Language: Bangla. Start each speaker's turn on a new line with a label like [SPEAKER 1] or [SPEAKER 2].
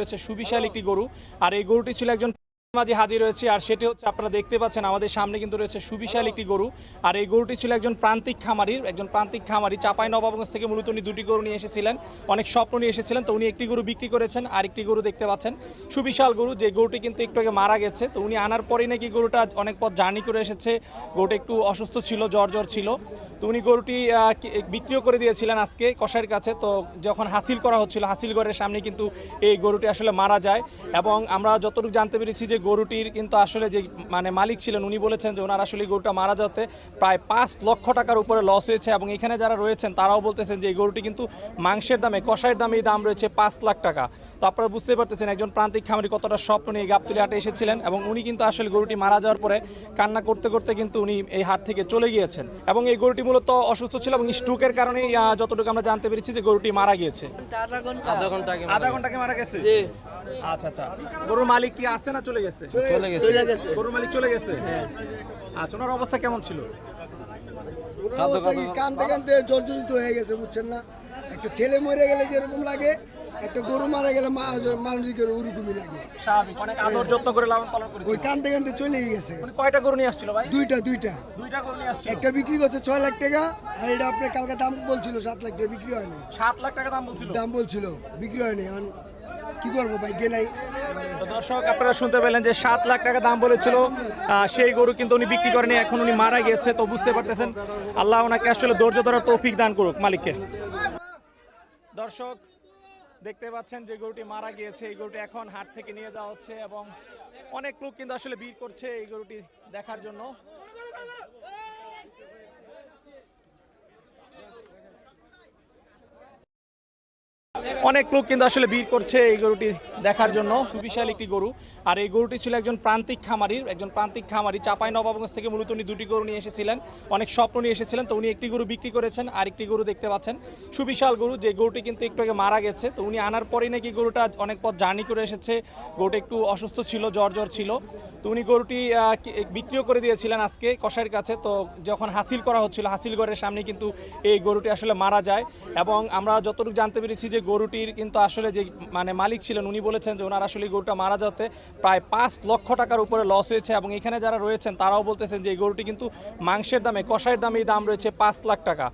[SPEAKER 1] রয়েছে সুবিশাল একটি গরু। আর এই গরুটি ছিল একজন মাঝে হাজির রয়েছে আর সেটি হচ্ছে আপনারা দেখতে পাচ্ছেন, আমাদের সামনে কিন্তু রয়েছে সুবিশাল একটি গরু। আর এই গরুটি ছিল একজন প্রান্তিক খামারির, একজন প্রান্তিক খামারি চাপাই নবাবগঞ্জ থেকে মূলত উনি দুটি গরু নিয়ে এসেছিলেন। অনেক স্বপ্ন নিয়ে এসেছিলেন, তো উনি একটি গরু বিক্রি করেছেন, আর একটি গরু দেখতে পাচ্ছেন। সুবিশাল গরু, যে গরুটি কিন্তু একটু আগে মারা গেছে, তো উনি আনার পরেই নাকি গরুটা অনেক পথ জার্নি করে এসেছে। গরুটা একটু অসুস্থ ছিল, জ্বর জ্বর ছিল। তো উনি গরুটি বিক্রিও করে দিয়েছিলেন আজকে কষাইয়ের কাছে, তো যখন হাসিল করা হচ্ছিল, হাসিল ঘরের সামনে কিন্তু এই গরুটি আসলে মারা যায়। এবং আমরা যতটুকু জানতে পেরেছি যে গরুটির কিন্তু আসলে যে মানে মালিক ছিলেন উনি বলেছেন যে ওনার আসলে গরুটা মারা যাতে প্রায় পাঁচ লক্ষ টাকার উপরে লস হয়েছে এবং এখানে যারা রয়েছেন তারাও বলতেছেন যে এই গরুটি কিন্তু মাংসের দামে কষাইয়ের দামে এই দাম রয়েছে পাঁচ লাখ টাকা। তো আপনারা বুঝতে পারতেছেন একজন প্রান্তিক খামারি কতটা স্বপ্ন নিয়ে গাবতলি হাটে এসেছিলেন এবং উনি কিন্তু আসলে গরুটি মারা যাওয়ার পরে কান্না করতে করতে কিন্তু উনি এই হাট থেকে চলে গিয়েছেন এবং এই গরুটি মূলত অসুস্থ ছিল এবং স্ট্রোকের কারণেই যতটুকু আমরা জানতে পেরেছি যে গরুটি মারা গিয়েছে।
[SPEAKER 2] আধা ঘণ্টা আগে
[SPEAKER 1] মারা গেছে? আচ্ছা আচ্ছা। গরুর মালিক কি আছে না চলে গেছে?
[SPEAKER 2] চলে গেছে। চলে গেছে।
[SPEAKER 1] গরুর মালিক চলে গেছে? আচ্ছা ওনার অবস্থা কেমন ছিল?
[SPEAKER 3] কানতে কানতে জর্জরিত হয়ে গেছে বুঝছেন না? একটা ছেলে মরে গেলে যেরকম লাগে একটা গরু মারা গেলে মা- মানুষের ওরকমই লাগে।
[SPEAKER 1] স্বাভাবিক অনেক আদর যত্ন করে লালন পালন
[SPEAKER 3] ওই কানতে কানতে চলেই গেছে।
[SPEAKER 1] কয়টা গরু নিয়ে আসছিল ভাই?
[SPEAKER 3] দুইটা দুইটা।
[SPEAKER 1] দুইটা গরু নিয়ে আসছিল।
[SPEAKER 3] একটা বিক্রি করছে ছয় লাখ টাকা আর এটা আপনার কালকে দাম বলছিল সাত লাখ টাকা বিক্রি হয়নি।
[SPEAKER 1] সাত লাখ টাকা দাম বলছিল?
[SPEAKER 3] দাম বলছিল বিক্রি হয়নি। কি করব ভাই? গে
[SPEAKER 1] দর্শক, আপনারা শুনতে পেলেন যে সাত লাখ টাকা দাম বলেছিল। সেই গরু কিন্তু উনি বিক্রি করেনি, এখন উনি মারা গিয়েছে, তো বুঝতে পারতেছেন। আল্লাহ ওনাকে আসলে ধৈর্য ধরার তৌফিক দান করুক, মালিককে। দর্শক, দেখতে পাচ্ছেন যে গরুটি মারা গিয়েছে, এই গরুটি এখন হাট থেকে নিয়ে যাওয়া হচ্ছে এবং অনেক লোক কিন্তু আসলে ভিড় করছে এই গরুটি দেখার জন্য। অনেক লোক কিন্তু আসলে ভিড় করছে এই গরুটি দেখার জন্য। বিশাল একটি গরু। আর এই গরুটি ছিল একজন প্রান্তিক খামারির। একজন প্রান্তিক খামারি চাপাই নবাবগঞ্জ থেকে মূলত উনি দুটি গরু নিয়ে এসেছিলেন। অনেক স্বপ্ন নিয়ে এসেছিলেন। তো উনি একটি গরু বিক্রি করেছেন, আর একটি গরু দেখতে পাচ্ছেন। সুবিশাল গরু, যে গরুটি কিন্তু একটু আগে মারা গেছে। তো উনি আনার পরেই নাকি গরুটা অনেক পথ জার্নি করে এসেছে। গরুটা একটু অসুস্থ ছিল, জ্বর জ্বর ছিল। তো উনি গরুটি বিক্রিও করে দিয়েছিলেন আজকে কষাইয়ের কাছে। তো যখন হাসিল করা হচ্ছিল, হাসিল ঘরের সামনে কিন্তু এই গরুটি আসলে মারা যায়। এবং আমরা যতটুকু জানতে পেরেছি যে গরুটির কিন্তু আসলে যে মানে মালিক ছিলেন, উনি বলেছেন যে ওনার আসলে গরুটা মারা যাতে প্রায় পাঁচ লক্ষ টাকার উপরে লস হয়েছে এবং এখানে যারা রয়েছেন, তারাও বলতেছেন যে এই গরুটি কিন্তু মাংসের দামে কষাইয়ের দামে এই দাম রয়েছে পাঁচ লাখ টাকা।